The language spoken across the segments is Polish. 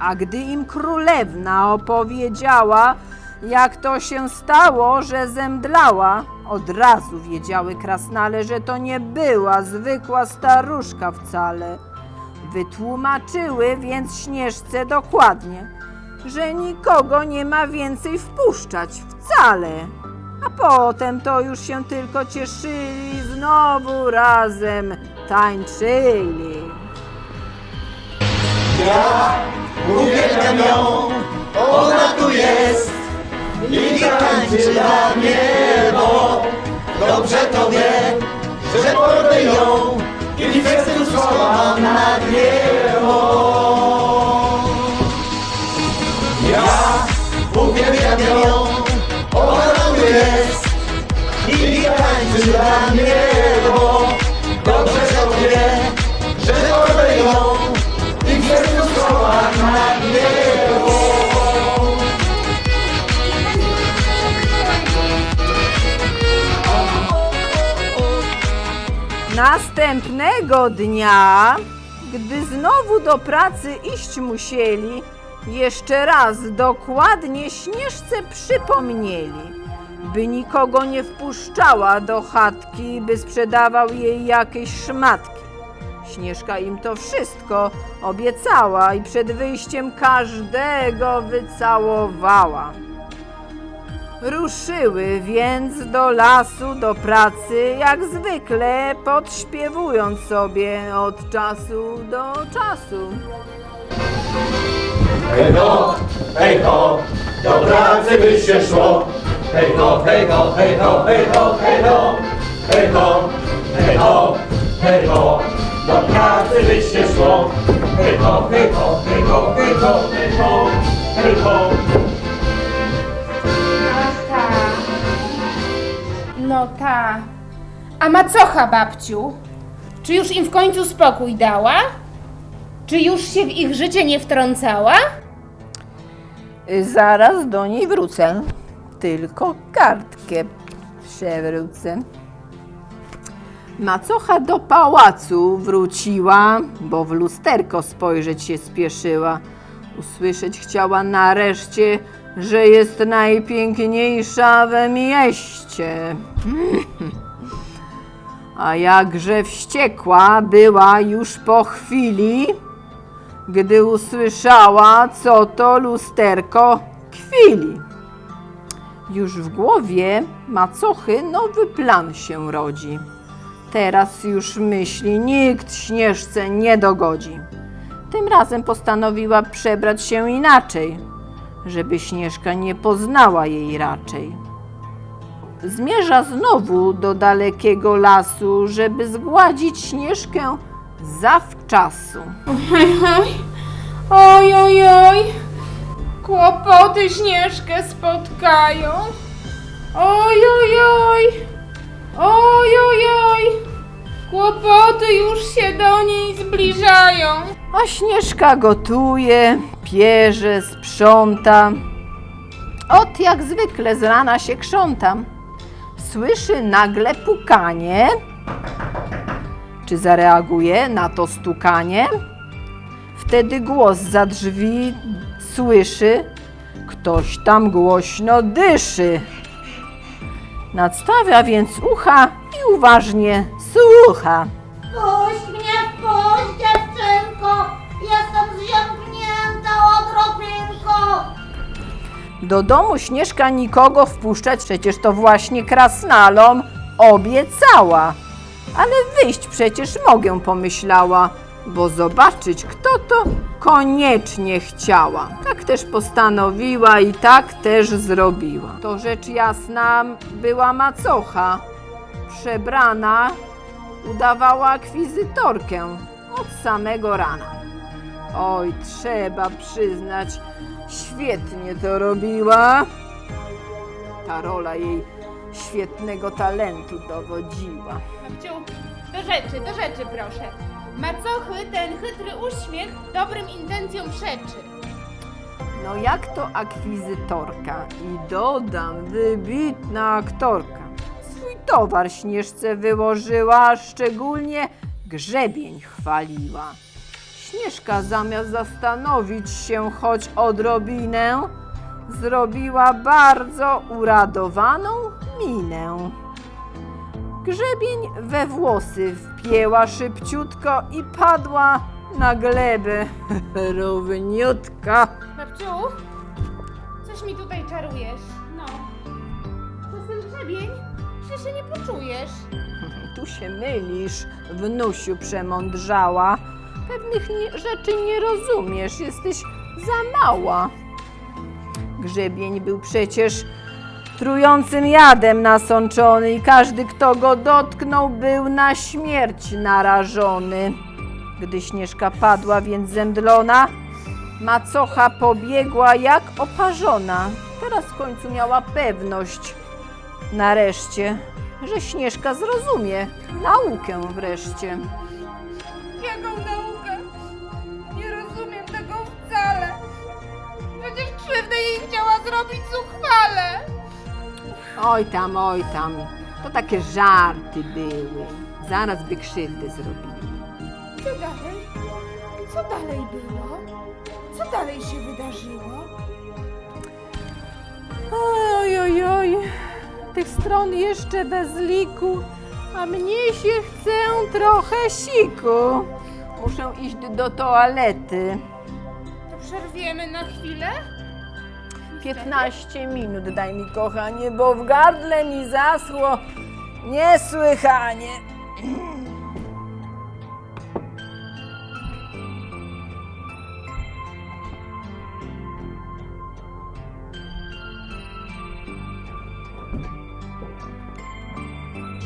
A gdy im królewna opowiedziała, jak to się stało, że zemdlała, od razu wiedziały krasnale, że to nie była zwykła staruszka wcale. Wytłumaczyły więc Śnieżce dokładnie, że nikogo nie ma więcej wpuszczać wcale. A potem to już się tylko cieszyli, znowu razem tańczyli. Uwielbiam ją, ona tu jest i tańczy dla mnie, Następnego dnia, gdy znowu do pracy iść musieli, jeszcze raz dokładnie Śnieżce przypomnieli, by nikogo nie wpuszczała do chatki, by sprzedawał jej jakieś szmatki. Śnieżka im to wszystko obiecała i przed wyjściem każdego wycałowała. Ruszyły więc do lasu, do pracy, jak zwykle podśpiewując sobie od czasu do czasu. Hej ho, hej ho, do pracy by się szło. Hej ho, hej ho, hej ho, hej ho, hej ho, hej ho, hej ho, hej ho, do pracy by się szło. Hej ho, hej ho, hej ho, hej ho, hej ho, hej ho. No ta. A macocha, babciu? Czy już im w końcu spokój dała? Czy już się w ich życie nie wtrącała? Zaraz do niej wrócę, tylko kartkę przewrócę. Macocha do pałacu wróciła, bo w lusterko spojrzeć się spieszyła. Usłyszeć chciała nareszcie, że jest najpiękniejsza we mieście. A jakże wściekła była już po chwili, gdy usłyszała, co to lusterko kwili. Już w głowie macochy nowy plan się rodzi. Teraz już myśli nikt śnieżce nie dogodzi. Tym razem postanowiła przebrać się inaczej, żeby śnieżka nie poznała jej raczej. Zmierza znowu do dalekiego lasu, żeby zgładzić śnieżkę zawczasu. Oj, oj, oj. Kłopoty Śnieżkę spotkają. Oj, oj, oj. Oj, oj, oj. Kłopoty już się do niej zbliżają. A Śnieżka gotuje, pierze, sprząta. Ot jak zwykle z rana się krzątam. Słyszy nagle pukanie. Czy zareaguje na to stukanie? Wtedy głos za drzwi słyszy. Ktoś tam głośno dyszy. Nadstawia więc ucha i uważnie słucha. Puść Do domu Śnieżka nikogo wpuszczać przecież to właśnie krasnalom obiecała. Ale wyjść przecież mogę, pomyślała, bo zobaczyć kto to koniecznie chciała. Tak też postanowiła i tak też zrobiła. To rzecz jasna była macocha. Przebrana udawała akwizytorkę od samego rana. Oj, trzeba przyznać, świetnie to robiła. Ta rola jej świetnego talentu dowodziła. Babciu, do rzeczy, do rzeczy proszę. Macochy ten chytry uśmiech dobrym intencjom przeczy. No jak to akwizytorka i dodam, wybitna aktorka. Swój towar śnieżce wyłożyła, szczególnie grzebień chwaliła. Śnieżka zamiast zastanowić się choć odrobinę, zrobiła bardzo uradowaną minę. Grzebień we włosy wpięła szybciutko i padła na glebę równiutko. Babciu, coś mi tutaj czarujesz. No. Przez ten grzebień że się nie poczujesz. Tu się mylisz, wnusiu przemądrzała. Pewnych nie, rzeczy nie rozumiesz, jesteś za mała. Grzebień był przecież trującym jadem nasączony i każdy, kto go dotknął, był na śmierć narażony. Gdy Śnieżka padła więc zemdlona, macocha pobiegła jak oparzona. Teraz w końcu miała pewność, nareszcie, że Śnieżka zrozumie naukę wreszcie. Jej chciała zrobić zuchwale. Oj tam, oj tam, to takie żarty były. Zaraz by krzywdę zrobili. Co dalej? Co dalej było? Co dalej się wydarzyło? Oj, oj, oj, tych stron jeszcze bez liku, a mnie się chce trochę siku. Muszę iść do toalety. To przerwiemy na chwilę? 15 minut daj mi kochanie, bo w gardle mi zaschło niesłychanie.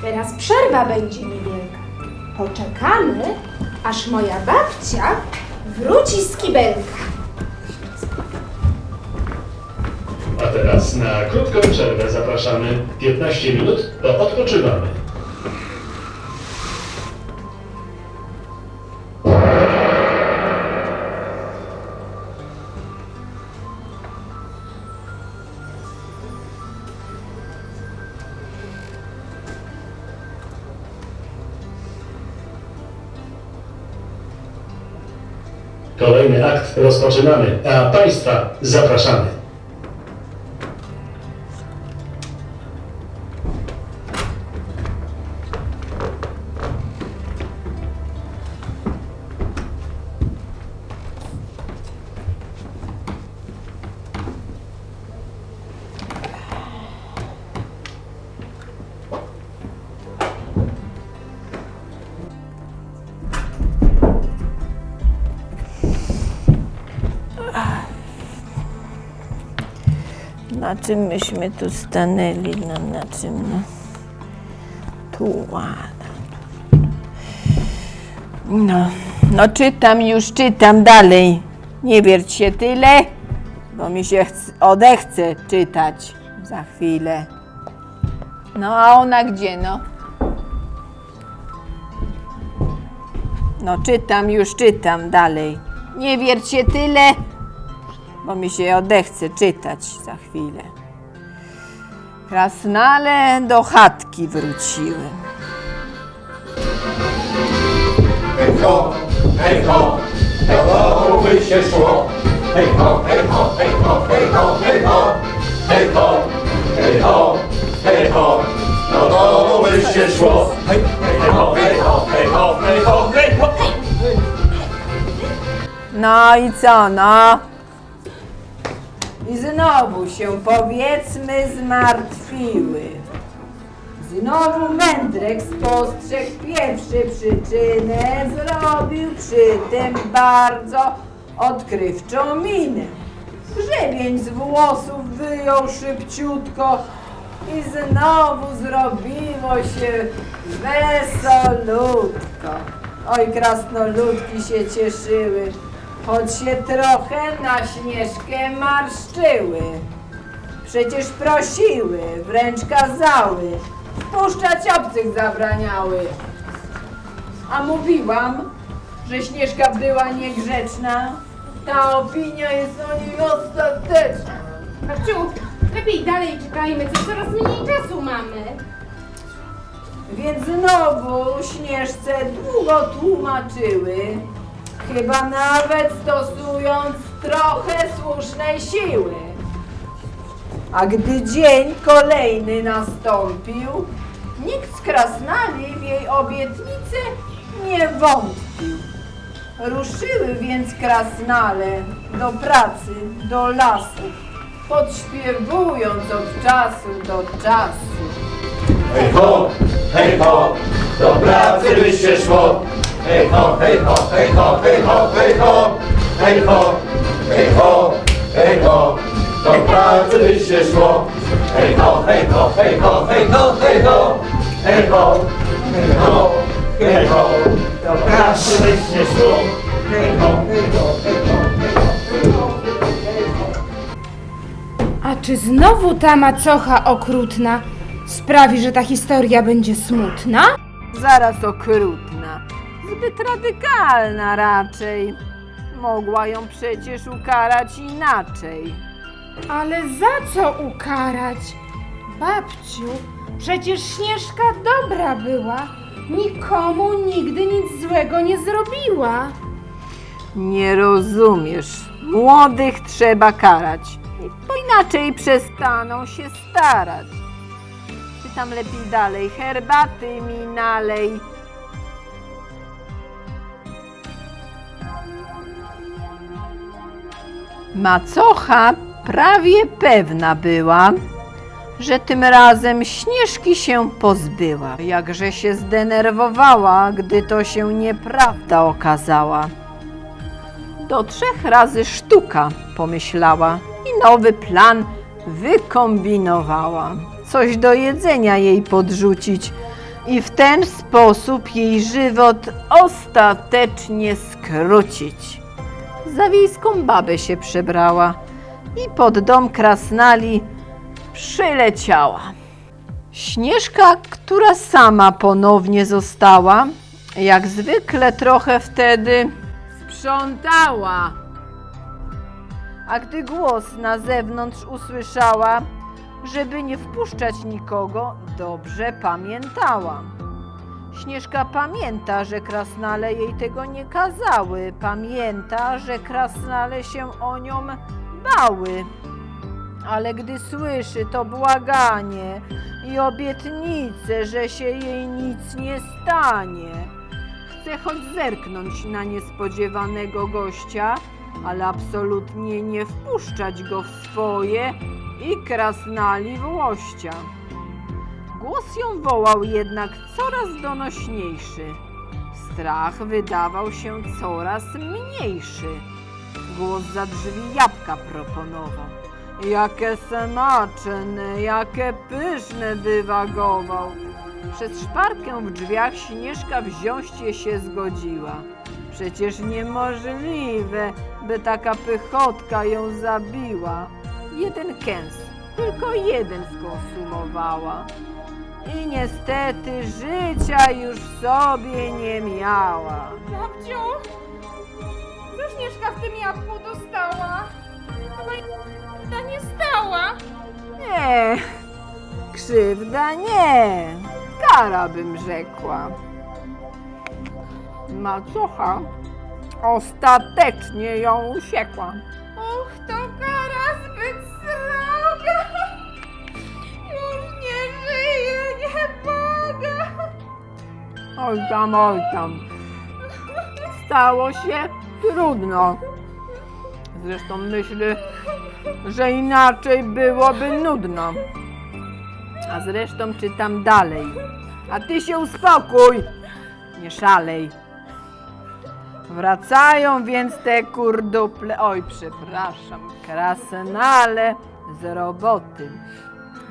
Teraz przerwa będzie niewielka. Poczekamy, aż moja babcia wróci z kibelka. A teraz na krótką przerwę zapraszamy. 15 minut, to odpoczywamy. Kolejny akt rozpoczynamy, a Państwa zapraszamy. Na czym myśmy tu stanęli? No, na czym? No? Tu ładnie. No, no czytam już, czytam dalej. Nie wierć się tyle, bo mi się chce, odechce czytać za chwilę. No a ona gdzie, no? No czytam już, czytam dalej. Nie wierć się tyle, bo mi się odechce czytać za chwilę. Krasnale do chatki wróciły. Hej ho, hej ho, do domu by się szło. Hej ho, hej ho, hej ho, hej ho, hej ho, hej ho, hej ho, hej ho, do domu by się szło. Hej, hej ho, hej ho, hej ho, hej ho, hej ho. No i co, no? I znowu się powiedzmy zmartwiły. Znowu mędrek spostrzegł pierwszy przyczynę, zrobił przy tym bardzo odkrywczą minę. Grzebień z włosów wyjął szybciutko i znowu zrobiło się wesolutko. Oj, krasnoludki się cieszyły, choć się trochę na śnieżkę marszczyły. Przecież prosiły, wręcz kazały, wpuszczać obcych zabraniały. A mówiłam, że Śnieżka była niegrzeczna. Ta opinia jest o niej ostateczna. Babciu, lepiej dalej czytajmy, co coraz mniej czasu mamy. Więc znowu Śnieżce długo tłumaczyły, chyba nawet stosując trochę słusznej siły. A gdy dzień kolejny nastąpił, nikt z krasnali w jej obietnicę nie wątpił. Ruszyły więc krasnale do pracy, do lasu, podśpiewując od czasu do czasu. Hej ho, hej ho, do pracy by się szło. Hej ho, hej ho, hej ho, hej ho, hej ho, hej ho, hej ho, hej ho, do pracy by się szło. Hej ho, hej ho, hej ho, hej ho, hej ho, hej ho, hej ho, hej ho, do pracy by się szło. Hej ho, hej ho, hej ho, hej ho, hej ho. A czy znowu ta macocha okrutna sprawi, że ta historia będzie smutna? Zaraz okrutna, zbyt radykalna raczej. Mogła ją przecież ukarać inaczej. Ale za co ukarać? Babciu, przecież Śnieżka dobra była. Nikomu nigdy nic złego nie zrobiła. Nie rozumiesz. Młodych trzeba karać, bo inaczej przestaną się starać. Czy tam lepiej dalej, herbaty mi nalej. Macocha prawie pewna była, że tym razem Śnieżki się pozbyła. Jakże się zdenerwowała, gdy to się nieprawda okazała. Do trzech razy sztuka, pomyślała i nowy plan wykombinowała. Coś do jedzenia jej podrzucić i w ten sposób jej żywot ostatecznie skrócić. Za wiejską babę się przebrała i pod dom krasnali przyleciała. Śnieżka, która sama ponownie została, jak zwykle trochę wtedy sprzątała. A gdy głos na zewnątrz usłyszała, żeby nie wpuszczać nikogo, dobrze pamiętała. Śnieżka pamięta, że krasnale jej tego nie kazały. Pamięta, że krasnale się o nią bały. Ale gdy słyszy to błaganie i obietnicę, że się jej nic nie stanie, chce choć zerknąć na niespodziewanego gościa, ale absolutnie nie wpuszczać go w swoje i krasnali włościa. Głos ją wołał jednak coraz donośniejszy. Strach wydawał się coraz mniejszy. Głos za drzwi jabłka proponował. Jakie smaczne, jakie pyszne dywagował. Przez szparkę w drzwiach Śnieżka wziąście się zgodziła. Przecież niemożliwe, by taka pychotka ją zabiła. Jeden kęs, tylko jeden skonsumowała. I niestety życia już w sobie nie miała. Babciu, co Śnieżka w tym jabłku dostała? Chyba nie stała. Nie, krzywda nie, kara bym rzekła. Macocha ostatecznie ją usiekła. Och, to Oj tam, oj tam. Stało się trudno. Zresztą myślę, że inaczej byłoby nudno. A zresztą czytam dalej. A ty się uspokój, nie szalej. Wracają więc te kurduple, oj przepraszam, krasnale z roboty.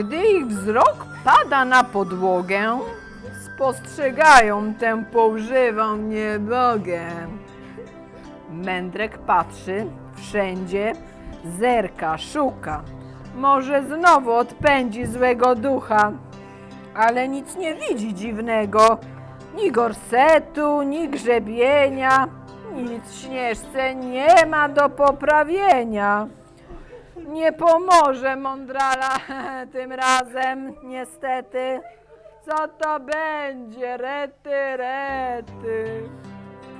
ich wzrok pada na podłogę, spostrzegają tę poużywą niebogę. Mędrek patrzy wszędzie, zerka, szuka. Może znowu odpędzi złego ducha, ale nic nie widzi dziwnego. Ni gorsetu, ni grzebienia, nic śnieżce nie ma do poprawienia. Nie pomoże mądrala tym razem, niestety. Co to będzie, rety, rety.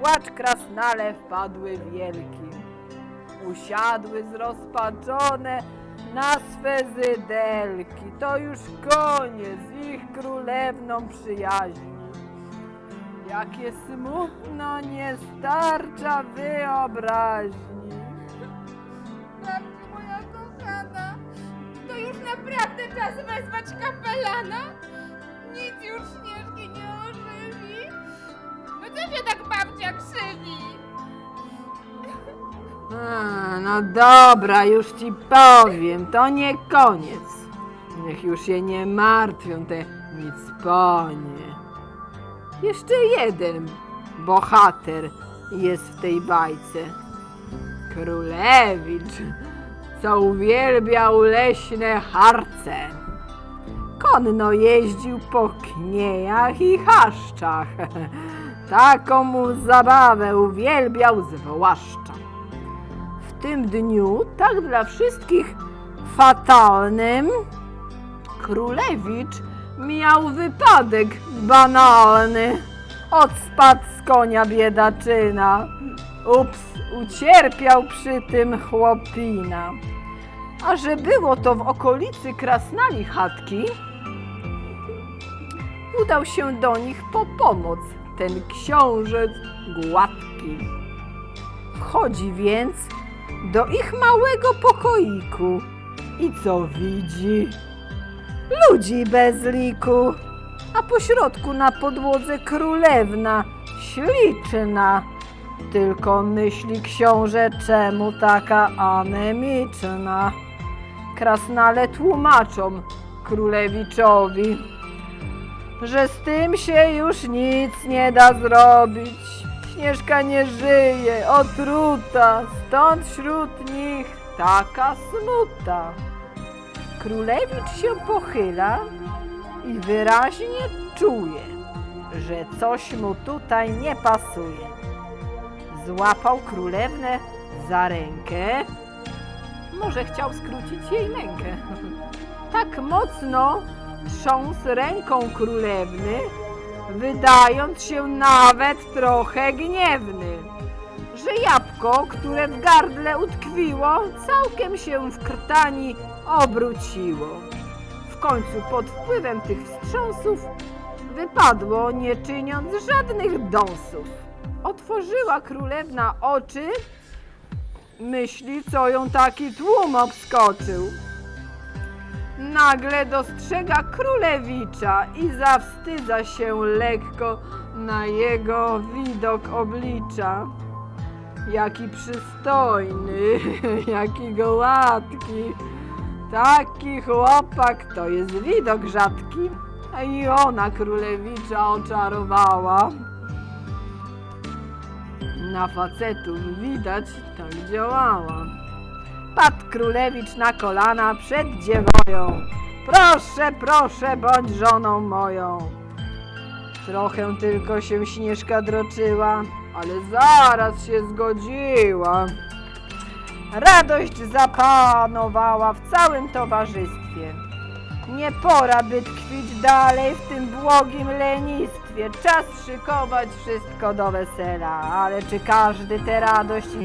Płacz krasnale wpadły wielki. Usiadły zrozpaczone na swe zydelki. To już koniec ich królewną przyjaźni. Jakie smutno nie starcza wyobraźni. Naprawdę czas wezwać kapelana? Nic już Śnieżki nie ożywi. No co się tak babcia krzywi? A, no dobra, już ci powiem, to nie koniec. Niech już się nie martwią te nicponie. Jeszcze jeden bohater jest w tej bajce. Królewicz, co uwielbiał leśne harce. Konno jeździł po kniejach i chaszczach. Taką mu zabawę uwielbiał zwłaszcza. W tym dniu, tak dla wszystkich fatalnym, królewicz miał wypadek banalny. Odspadł z konia biedaczyna. Ups, ucierpiał przy tym chłopina. A że było to w okolicy Krasnali chatki, udał się do nich po pomoc ten książę gładki. Wchodzi więc do ich małego pokoiku i co widzi? Ludzi bez liku, a pośrodku na podłodze królewna, śliczna. Tylko myśli książę, czemu taka anemiczna. Krasnale tłumaczą królewiczowi, że z tym się już nic nie da zrobić. Śnieżka nie żyje, otruta, stąd wśród nich taka smuta. Królewicz się pochyla i wyraźnie czuje, że coś mu tutaj nie pasuje. Złapał królewnę za rękę, może chciał skrócić jej mękę. Tak mocno trząsł ręką królewny, wydając się nawet trochę gniewny, że jabłko, które w gardle utkwiło, całkiem się w krtani obróciło. W końcu pod wpływem tych wstrząsów wypadło, nie czyniąc żadnych dąsów. Otworzyła królewna oczy, myśli, co ją taki tłum obskoczył. Nagle dostrzega królewicza i zawstydza się lekko na jego widok oblicza. Jaki przystojny, jaki gładki. Taki chłopak to jest widok rzadki. I ona królewicza oczarowała. Na facetów widać tak działała. Padł królewicz na kolana przed dziewoją. Proszę, proszę, bądź żoną moją. Trochę tylko się Śnieżka droczyła, ale zaraz się zgodziła. Radość zapanowała w całym towarzystwie. Nie pora by tkwić dalej w tym błogim lenistwie. Czas szykować wszystko do wesela. Ale czy każdy tę radość